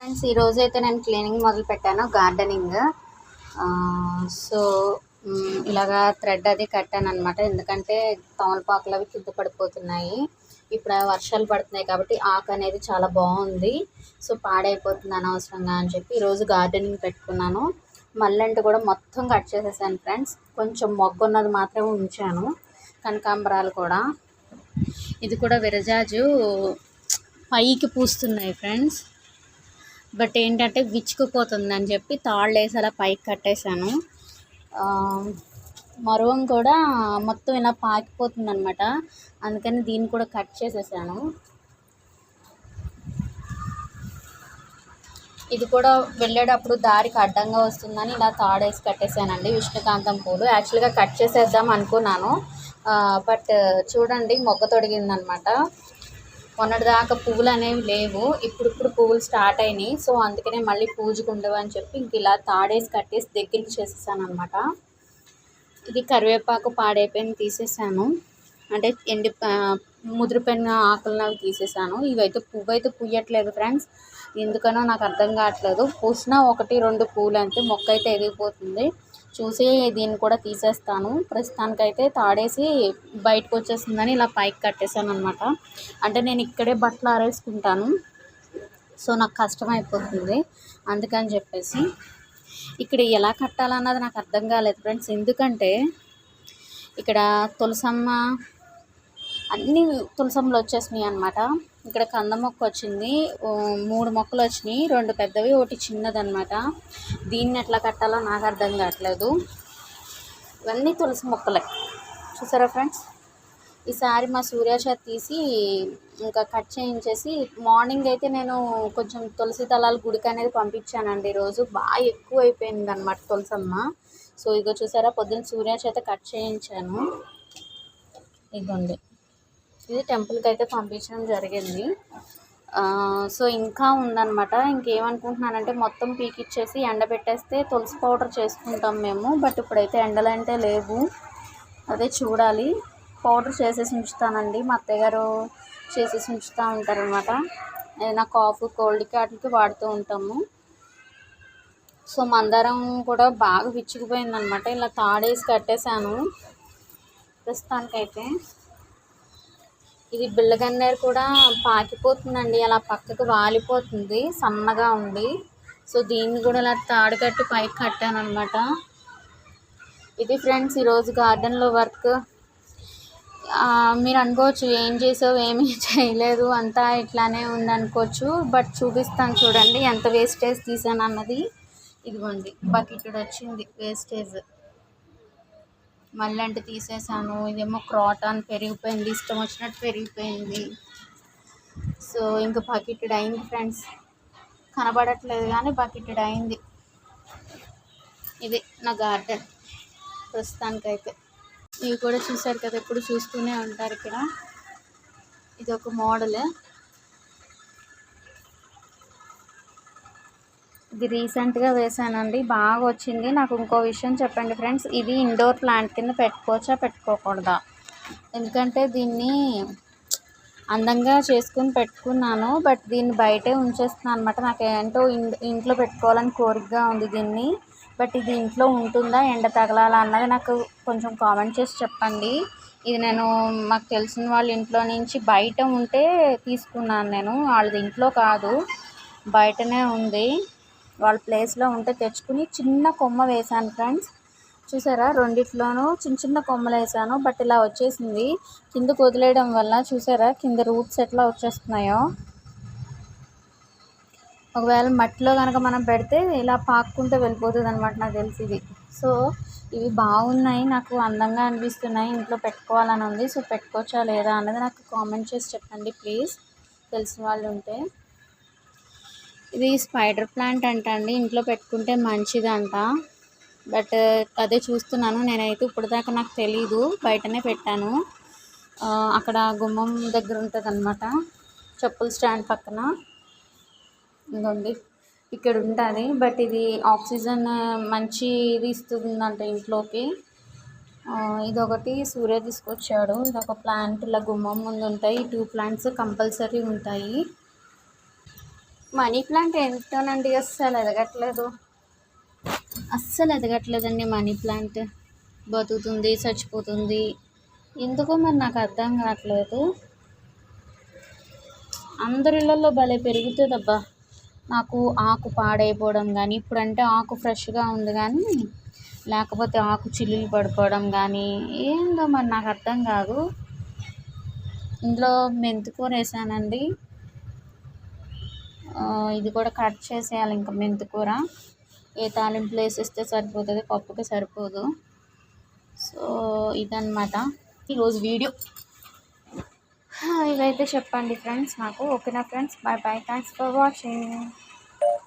Friends ఈరోజు అయితే నేను క్లీనింగ్ మొదలు పెట్టాను గార్డెనింగ్ సో ఇలాగా థ్రెడ్ అది కట్టాను అనమాట ఎందుకంటే తమలపాకులు అవి కింద పడిపోతున్నాయి. ఇప్పుడు వర్షాలు పడుతున్నాయి కాబట్టి ఆకు అనేది చాలా బాగుంది. సో పాడైపోతుంది అనవసరంగా అని చెప్పి ఈరోజు గార్డెనింగ్ పెట్టుకున్నాను. మల్లెంట కూడా మొత్తం కట్ చేసేసాను ఫ్రెండ్స్. కొంచెం మొగ్గు ఉన్నది మాత్రమే ఉంచాను. కనకాంబరాలు కూడా. ఇది కూడా విరజాజు పైకి పూస్తున్నాయి ఫ్రెండ్స్. బట్ ఏంటంటే విచ్చుకుపోతుంది అని చెప్పి తాళ్ళు వేసి అలా పైకి కట్టేశాను. మరువం కూడా మొత్తం ఇలా పాకిపోతుంది అనమాట అందుకని దీన్ని కూడా కట్ చేసేసాను. ఇది కూడా వెళ్ళేటప్పుడు దారికి అడ్డంగా వస్తుందని ఇలా తాడేసి కట్టేశానండి విష్ణుకాంతం పూలు. యాక్చువల్గా కట్ చేసేద్దాం అనుకున్నాను. బట్ చూడండి మొగ్గ తొడిగిందనమాట మొన్నటిదాకా పువ్వులు అనేవి లేవు. ఇప్పుడు ఇప్పుడు పువ్వులు స్టార్ట్ అయినాయి. సో అందుకనే మళ్ళీ పూజకు ఉండవని అని చెప్పి ఇంక ఇలా తాడేసి కట్టేసి దగ్గరికి చేసేసాను అనమాట ఇది కరివేపాకు పాడైపోయిన తీసేసాను. అంటే ఎండి ఆ, ముదిరిపోయిన ఆకులను అవి తీసేసాను. ఇవైతే పువ్వు అయితే పుయ్యట్లేదు ఫ్రెండ్స్. ఎందుకనో నాకు అర్థం కావట్లేదు. పూసినా ఒకటి రెండు పూలు అంతే మొక్క అయితే ఎదిగిపోతుంది. చూసి దీన్ని కూడా తీసేస్తాను. ప్రస్తుతానికైతే తాడేసి బయటకు వచ్చేసిందని ఇలా పైకి కట్టేసాను అనమాట అంటే నేను ఇక్కడే బట్టలు ఆరేసుకుంటాను. సో నాకు కష్టం అయిపోతుంది అందుకని చెప్పేసి ఇక్కడ ఎలా కట్టాలన్నది నాకు అర్థం కాలేదు ఫ్రెండ్స్. ఎందుకంటే ఇక్కడ తులసమ్మ అన్నీ తులసమ్మలు వచ్చేసినాయి అనమాట ఇక్కడ కంద మొక్క వచ్చింది. మూడు మొక్కలు వచ్చినాయి. రెండు పెద్దవి ఒకటి చిన్నది అనమాట దీన్ని ఎట్లా కట్టాలో నాకు అర్థం కావట్లేదు. ఇవన్నీ తులసి మొక్కలే. చూసారా ఫ్రెండ్స్? ఈసారి మా సూర్య తీసి ఇంకా కట్ చేయించేసి మార్నింగ్ అయితే నేను కొంచెం తులసి దళాలు గుడికి అనేది పంపించానండి. ఈరోజు బాగా ఎక్కువ అయిపోయింది అనమాట తులసమ్మ. సో ఇగో చూసారా పొద్దున్న సూర్య చేత కట్ చేయించాను. ఇదిగోండి ఇది టెంపుల్కి అయితే పంపించడం జరిగింది. సో ఇంకా ఉందన్నమాట. ఇంకేమనుకుంటున్నానంటే మొత్తం పీకిచ్చేసి ఎండబెట్టేస్తే తులసి పౌడర్ చేసుకుంటాం మేము బట్ ఇప్పుడైతే ఎండలు అంటే లేవు. అదే చూడాలి. పౌడర్ చేసేసి ఉంచుతానండి. మా అత్తయ్య గారు చేసేసి ఉంచుతూ ఉంటారనమాట ఏదైనా కాఫ్ కోల్డ్కి వాటికి వాడుతూ ఉంటాము. సో మందారం కూడా బాగా విచ్చుకుపోయిందనమాట ఇలా తాడేసి కట్టేశాను. ప్రస్తుతానికైతే. ఇది బిళ్ళగన్నేరు కూడా పాకిపోతుందండి. అలా పక్కకు వాలిపోతుంది సన్నగా ఉంది. సో దీన్ని కూడా ఇలా తాడు కట్టి పైకి కట్టాను అనమాట ఇది ఫ్రెండ్స్ ఈరోజు గార్డెన్లో వర్క్. మీరు అనుకోవచ్చు ఏం చేసావు ఏమీ చేయలేదు అంతా ఇట్లానే ఉంది అనుకోవచ్చు. బట్ చూపిస్తాను చూడండి ఎంత వేస్టేజ్ తీసాను అన్నది ఇదిగోండి బకెట్ వచ్చింది వేస్టేజ్ మళ్ళీ అంటే తీసేసాను. ఇదేమో క్రాటాన్ పెరిగిపోయింది. ఇష్టం వచ్చినట్టు పెరిగిపోయింది. సో ఇంకా బకెటెడ్ అయింది ఫ్రెండ్స్. కనబడట్లేదు కానీ బకెటెడ్ అయింది. ఇది నా గార్డెన్ ప్రస్తుతానికైతే. ఇవి కూడా చూసారు కదా ఎప్పుడు చూస్తూనే ఉంటారు ఇక్కడ. ఇది ఒక మోడల్. ఇది రీసెంట్గా వేసానండి. బాగా వచ్చింది నాకు ఇంకో విషయం చెప్పండి ఫ్రెండ్స్. ఇది ఇండోర్ ప్లాంట్ కింద పెట్టుకోవచ్చా పెట్టుకోకూడదా? ఎందుకంటే దీన్ని అందంగా చేసుకుని పెట్టుకున్నాను. బట్ దీన్ని బయటే ఉంచేస్తున్నాను అనమాట నాకు ఏంటో ఇన్- ఇంట్లో పెట్టుకోవాలని కోరికగా ఉంది దీన్ని. బట్ ఇది ఇంట్లో ఉంటుందా ఎండ తగలాలా అన్నది నాకు కొంచెం కామెంట్ చేసి చెప్పండి. ఇది నేను మాకు తెలిసిన వాళ్ళ ఇంట్లో నుంచి బయట ఉంటే తీసుకున్నాను నేను. వాళ్ళది ఇంట్లో కాదు. బయటనే ఉంది. వాళ్ళ ప్లేస్లో ఉంటే తెచ్చుకుని చిన్న కొమ్మ వేశాను ఫ్రెండ్స్ చూసారా? రెండిట్లోనూ చిన్న చిన్న కొమ్మలు వేసాను బట్ ఇలా వచ్చేసింది. కిందకు వదిలేయడం వల్ల చూసారా? కింద రూట్స్ ఎట్లా వచ్చేస్తున్నాయో. ఒకవేళ మట్టిలో కనుక మనం పెడితే ఇలా పాక్కుంటూ వెళ్ళిపోతుంది అనమాట నాకు తెలిసి ఇది. సో ఇవి బాగున్నాయి. నాకు అందంగా అనిపిస్తున్నాయి. ఇంట్లో పెట్టుకోవాలని ఉంది. సో పెట్టుకోవచ్చా లేదా అన్నది నాకు కామెంట్ చేసి చెప్పండి ప్లీజ్ తెలిసిన వాళ్ళు ఉంటే. ఇది స్పైడర్ ప్లాంట్ అంట అండి ఇంట్లో పెట్టుకుంటే మంచిదంట. బట్ uh, అదే చూస్తున్నాను. నేనైతే ఇప్పటిదాకా నాకు తెలీదు. బయటనే పెట్టాను. అక్కడ గుమ్మం దగ్గర ఉంటుంది అనమాట చెప్పుల స్టాండ్ పక్కన. ఇదిగోండి. ఇక్కడ ఉంటుంది. బట్ ఇది ఆక్సిజన్ మంచి ఇది ఇస్తుందంట ఇంట్లోకి. ఇది ఇదొకటి సూర్య తీసుకొచ్చాడు. ఇదొక ప్లాంట్ ఇలా గుమ్మం ముందు ఉంటాయి టూ ప్లాంట్స్ కంపల్సరీ ఉంటాయి. మనీ ప్లాంట్ ఎంతోనండి అస్సలు ఎదగట్లేదు. అస్సలు ఎదగట్లేదండి మనీ ప్లాంట్. బతుకుతుంది చచ్చిపోతుంది. ఎందుకో మరి నాకు అర్థం కావట్లేదు. అందరిళ్ళల్లో భలే పెరుగుతుందబ్బా. నాకు ఆకు పాడైపోవడం కానీ ఇప్పుడంటే ఆకు ఫ్రెష్గా ఉంది కానీ లేకపోతే ఆకు చిల్లులు పడిపోవడం కానీ ఏందో మరి నాకు అర్థం కాదు. ఇందులో మెంతికూర వేసానండి. ఇది కూడా కట్ చేసేయాలి ఇంకా మెంతికూర ఏ తాలింపులు వేసిస్తే సరిపోతుంది పప్పుకి సరిపోదు. సో ఇదన్నమాట. ఈరోజు వీడియో. ఇవైతే చెప్పండి ఫ్రెండ్స్ నాకు. ఓకేనా friends? Bye bye. Thanks for watching